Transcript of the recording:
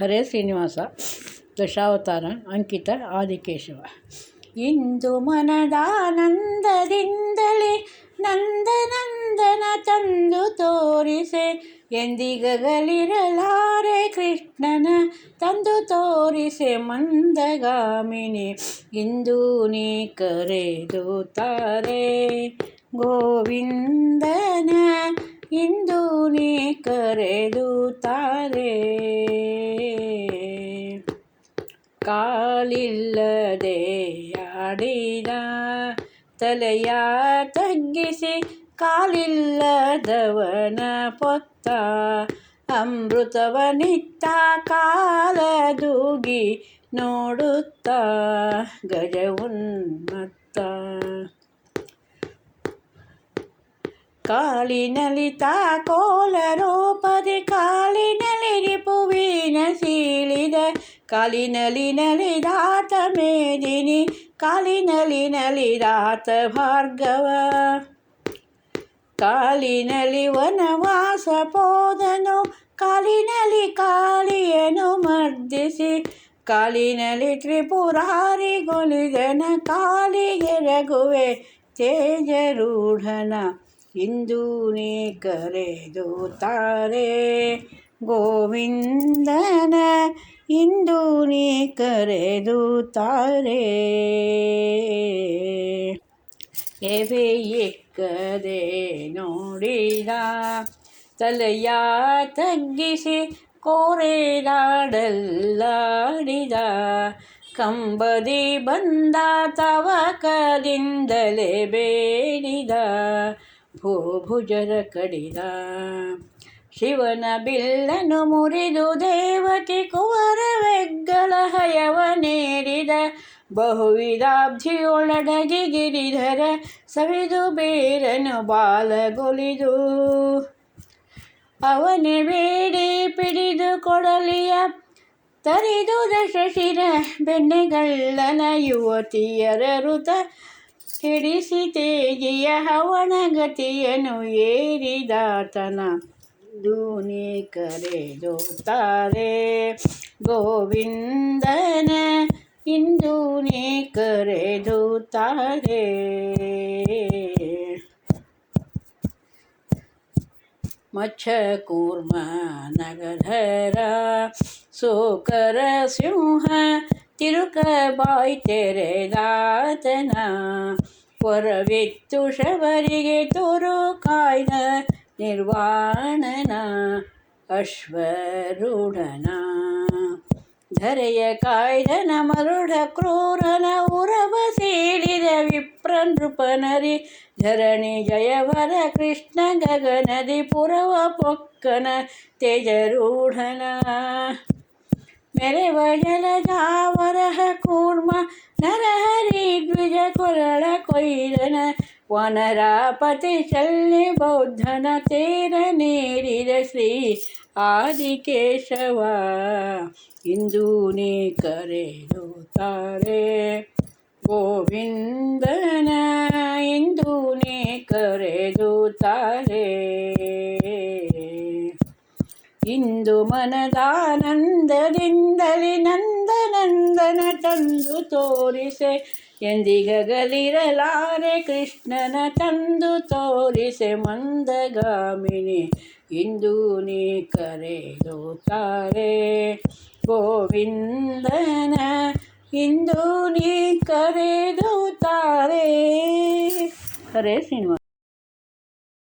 ಹರೇ ಶ್ರೀನಿವಾಸ, ದಶಾವತಾರ, ಅಂಕಿತ, ಆದಿಕೇಶವ. ಇಂದು ಮನದಾನಂದದಿಂದಲೇ ನಂದನಂದನ ತಂದು ತೋರಿಸೆ ಎಂದಿಗಲಿರಲಾರೆ ಕೃಷ್ಣನ ತಂದು ತೋರಿಸೆ ಮಂದಗಾಮಿನಿ. ಇಂದು ನೀ ತಾರೆ ಗೋವಿಂದನ, ಇಂದು ನೀ ಕರೆದು ತಾರೆ ಕಾಲಿಲ್ಲದೆ ಆಡಿದ ತಲೆಯ ತಗ್ಗಿಸಿ ಕಾಲಿಲ್ಲದವನ ಪೊತ್ತ ಅಮೃತವನಿತ್ತ ಕಾಲದೂಗಿ ನೋಡುತ್ತ ಗಜ ಉನ್ಮತ್ತ ಕಾಲಿನಲಿತ ಕೋಲರೂಪದಿ ಕಾಲಿನಲ್ಲಿ ರಿಪುವಿನ ಸೀಳಿದ ಕಾಲಿನಲಿ ನಲಿದಾತ ಮೇದಿನಿ ಕಾಲಿನಲಿ ನಲಿದಾತ ಭಾರ್ಗವ ಕಾಲಿನಲ್ಲಿ ವನವಾಸ ಪೋದನು ಕಾಲಿನಲ್ಲಿ ಕಾಳಿಯನ್ನು ಮರ್ದಿಸಿ ಕಾಲಿನಲ್ಲಿ ತ್ರಿಪುರಾರಿಗೊಲಿದನ ಕಾಲಿಗೆ ರಘುವೆ ತೇಜರೂಢನ ಇಂದೂ ನೀ ಕರೆದು ತಾರೆ ಗೋವಿಂದನ ಇಂದು ನೀ ಕರೆದು ತಾರೆ. ಎವೆ ಎಕ್ಕದೆ ನೋಡಿದ, ತಲೆಯ ತಗ್ಗಿಸಿ ಕೋರೆದಾಡಲ್ಲಾಡಿದ ಕಂಬದಿ ಬಂದ ತವಕದಿಂದಲೇ ಬೇಡಿದ ಭೂಭುಜರ ಕಡಿದ. ಶಿವನ ಬಿಲ್ಲನು ಮುರಿದು ದೇವಕಿ ಕುವರವೆಗ್ಗಲ ಹಯವನೇರಿದ ಬಹುವಿಧಾಬ್ಧಿಯೊಳಡಗಿ ಗಿರಿಧರ ಸವಿದು ಬೇರನು ಬಾಲಗೊಲಿದು. ಅವನೇ ಬೇಡಿ ಪಿಡಿದು ಕೊಡಲಿಯ ತರಿದು ದಶಶಿರ ಬೆಣ್ಣೆಗಳ್ಳನ ಯುವತಿಯರ ಋತ ಹಿಡಿಸಿ ತೇಜಿಯ ಹವಣಗತಿಯನು ಏರಿದಾತನ ದೂನಿ ಕರೆ ತಾರೆ ಗೋವಿಂದನ ಇಂದು ನೀ ಕರೆದು ತಾರೆ ಮಚ್ಚಕೂರ್ಮ ನಗಧರ, ಸೋಕರ ಸಿಂಹ ತಿರುಕ ಬಾಯ್ ತೆರೆದಾತನ. ಪೊರವಿತ್ತು ಶಬರಿಗೆ ತೋರು ಕಾಯ್ದ ನಿರ್ವಾಣನ ಅಶ್ವರೂಢನ ಧರೆಯ ಕಾಯ್ದನ ಮರುಢ ಕ್ರೂರನ ಉರವ ಸೀಳಿದ ವಿಪ್ರ ನೃಪನರಿ ಧರಣಿ ಜಯವರ ಕೃಷ್ಣ ಗಗನದಿ ಪುರವ ಪೊಕ್ಕನ ತೇಜರೂಢನ ಮೆರೆವ ಜಲಜಾವರಹ ಕೂರ್ಮ ನರಹರಿ ದ್ವಿಜ ಕೊರಳ ಕೊಯ್ದನ ವನರಾಪತಿ ಚಲ್ಲೆ ಬೌದ್ಧನ ತೇರ ನೇರಿದ ಶ್ರೀ ಆದಿಕೇಶವ ಇಂದು ನೀ ಕರೆದು ತಾರೆ ಗೋವಿಂದನ ಇಂದು ನೀ ಕರೆದು ತಾರೆ ಇಂದು ಮನದಾನಂದದಿಂದಲೇ ನಂದನಂದನ ತಂದು ತೋರಿಸೆ ಎಂದಿಗಲಿರಲಾರೆ ಕೃಷ್ಣನ ತಂದು ತೋರಿಸೆ ಮಂದಗಾಮಿನಿ ಇಂದು ನೀ ಕರೆದು ತಾರೆ ಗೋವಿಂದನ ಇಂದು ನೀ ಕರೆದು ತಾರೆ ಹರೇ ಶ್ರೀನಿವಾಸ